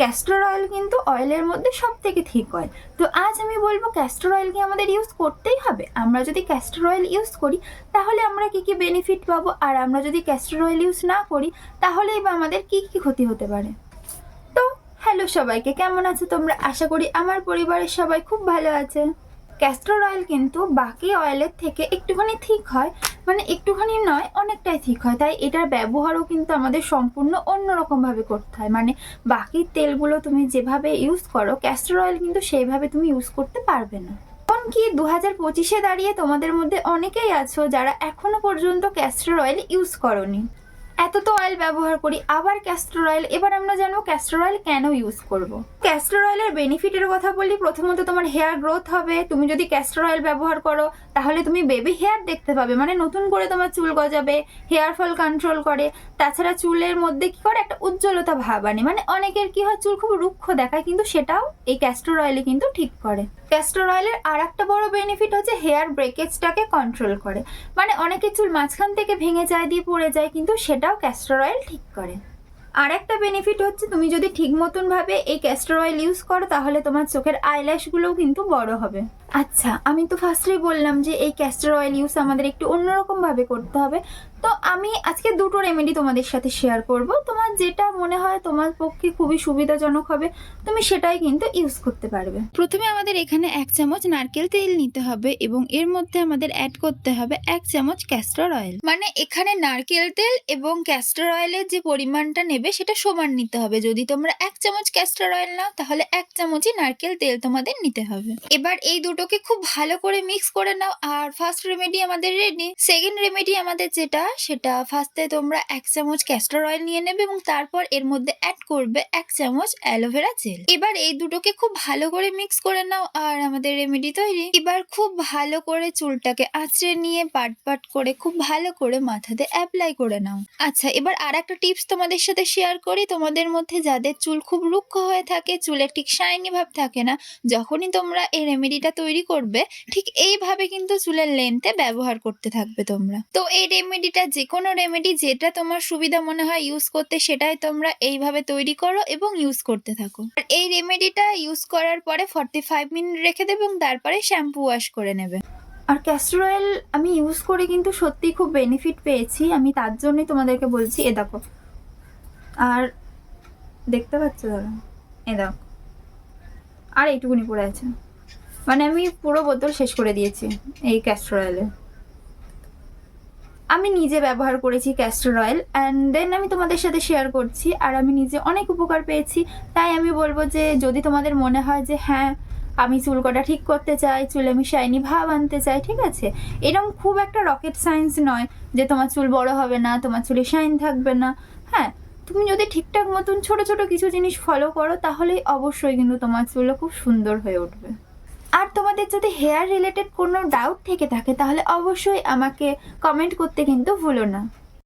Castor oil কিন্তু অয়েলের মধ্যে সব থেকে ঠিক অয়েল তো আজ আমি বলব ক্যাস্টর অয়েল কি আমাদের ইউজ করতেই হবে? আমরা যদি ক্যাস্টর অয়েল ইউজ করি, তাহলে আমরা কি কি বেনিফিট পাবো? আর আমরা যদি ক্যাস্টর অয়েল ইউজ না করি, তাহলেই বা আমাদের কি কি ক্ষতি হতে পারে? তো হ্যালো সবাইকে, কেমন আছো তোমরা? আশা করি আমার পরিবারের সবাই খুব ভালো আছে। ক্যাস্টর অয়েল কিন্তু বাকি অয়েলের থেকে একটুখানি ঠিক হয়। মানে একটুখানি নয়, অনেকটাই ঠিক হয়। তাই এটার ব্যবহারও কিন্তু আমাদের সম্পূর্ণ অন্যরকমভাবে করতে হয়। মানে বাকি তেলগুলো তুমি যেভাবে ইউজ করো ক্যাস্টর অয়েল কিন্তু সেইভাবে তুমি ইউজ করতে পারবে না। এমনকি দু হাজার পঁচিশে দাঁড়িয়ে তোমাদের মধ্যে অনেকেই আছো যারা এখনও পর্যন্ত ক্যাস্টর অয়েল ইউজ করনি। এত তো অয়েল ব্যবহার করি, আবার ক্যাস্টর অয়েল এবার আমরা জানব ক্যাস্টর অয়েল কেন ইউজ করব। ক্যাস্টর অয়েলের বেনিফিটের কথা বলি প্রথমত তোমার হেয়ার গ্রোথ হবে, তুমি যদি ক্যাস্টর অয়েল ব্যবহার করো, তাহলে তুমি বেবি হেয়ার দেখতে পাবে মানে নতুন করে তোমার চুল গজাবে হেয়ার ফল কন্ট্রোল করে, তাছাড়া চুলের মধ্যে কি করে একটা উজ্জ্বলতা ভাব আনে মানে অনেকের কি হয়, চুল খুব রুক্ষ দেখায়, কিন্তু সেটাও এই ক্যাস্টর অয়েলে কিন্তু ঠিক করে। ক্যাস্টর অয়েলের আর একটা বড় বেনিফিট হচ্ছে হেয়ার ব্রেকেজটাকে কন্ট্রোল করে। মানে অনেকে চুল মাঝখান থেকে ভেঙে যায় দিয়ে পড়ে যায়, কিন্তু সেটাও ক্যাস্টর অয়েল ঠিক করে। আর একটা বেনিফিট হচ্ছে তুমি যদি ঠিক মতন ভাবে এই ক্যাস্টর অয়েল ইউজ করো, তাহলে তোমার চোখের আইল্যাশগুলোও কিন্তু বড় হবে। আচ্ছা আমি তো ফার্স্টেই বললাম যে এই ক্যাস্টর অয়েল ইউজ আমাদের একটু অন্যরকম ভাবে করতে হবে। তো আমি আজকে দুটো রেমেডি তোমাদের সাথে শেয়ার করব। তোমার যেটা মনে হয় তোমার পক্ষে খুবই সুবিধাজনক হবে, তুমি সেটাই কিন্তু ইউজ করতে পারবে। প্রথমে আমাদের এখানে এক চামচ নারকেল তেল নিতে হবে এবং এর মধ্যে আমাদের অ্যাড করতে হবে এক চামচ ক্যাস্টর অয়েল মানে এখানে নারকেল তেল এবং ক্যাস্টর অয়েলের যে পরিমাণটা নেবে সেটা সমান নিতে হবে। যদি তোমরা এক চামচ ক্যাস্টর অয়েল নাও, তাহলে এক চামচই নারকেল তেল তোমাদের নিতে হবে। এবার এই দুটোকে খুব ভালো করে মিক্স করে নাও। আর ফার্স্ট রেমেডি আমাদের রেডি সেকেন্ড রেমেডি আমাদের যেটা, সেটা ফার্স্টে তোমরা এক চামচ ক্যাস্টর অয়েল নিয়ে নেবে এবং তারপর এর মধ্যে অ্যাড করবে এক চামচ অ্যালোভেরা জেল এবার এই দুটোকে খুব ভালো করে মিক্স করে নাও আর আমাদের রেমেডি তৈরি। এবার খুব ভালো করে চুলটাকে আঁচড়ে নিয়ে পাট পাট করে খুব ভালো করে মাথাতে অ্যাপ্লাই করে নাও। আচ্ছা এবার আর একটা টিপস তোমাদের সাথে শেয়ার করি, তোমাদের মধ্যে যাদের চুল খুব রুক্ষ হয়ে থাকে, চুলের ঠিক শাইনি ভাব থাকে না, যখনই তোমরা এই রেমেডিটা তৈরি করবে, ঠিক এইভাবে কিন্তু চুলের লেন্থে ব্যবহার করতে থাকবে তোমরা। তো এই রেমেডিটা যে কোনো রেমেডি যেটা তোমার সুবিধা মনে হয় ইউজ করতে, সেটাই তোমরা এইভাবে তৈরি করো এবং ইউজ করতে থাকো। আর এই রেমেডিটা ইউজ করার পরে ফর্টি ফাইভ মিনিট রেখে দেবে এবং তারপরে শ্যাম্পু ওয়াশ করে নেবে। আর ক্যাস্টর অয়েল আমি ইউজ করে কিন্তু সত্যি খুব বেনিফিট পেয়েছি, আমি তার জন্যই তোমাদেরকে বলছি, এ দেখো আর দেখতে পাচ্ছ দাদা? এ দেখো আর এইটুকুনি পড়ে আছে। মানে আমি পুরো বোতল শেষ করে দিয়েছি এই ক্যাস্টর অয়েলে আমি নিজে ব্যবহার করেছি ক্যাস্টর অয়েল অ্যান্ড দেন আমি তোমাদের সাথে শেয়ার করছি আর আমি নিজে অনেক উপকার পেয়েছি। তাই আমি বলব যে যদি তোমাদের মনে হয় যে হ্যাঁ আমি চুল কটা ঠিক করতে চাই, চুলে আমি শাইনি ভাব আনতে চাই, ঠিক আছে? এরকম খুব একটা রকেট সায়েন্স নয় যে তোমার চুল বড় হবে না, তোমার চুলে শাইন থাকবে না। হ্যাঁ তুমি যদি ঠিকঠাক মতন ছোট ছোট কিছু জিনিস ফলো করো, তাহলেই অবশ্যই কিন্তু তোমার চুলও খুব সুন্দর হয়ে উঠবে। আর তোমাদের যদি হেয়ার রিলেটেড কোনো ডাউট থেকে থাকে, তাহলে অবশ্যই আমাকে কমেন্ট করতে কিন্তু ভুলো না।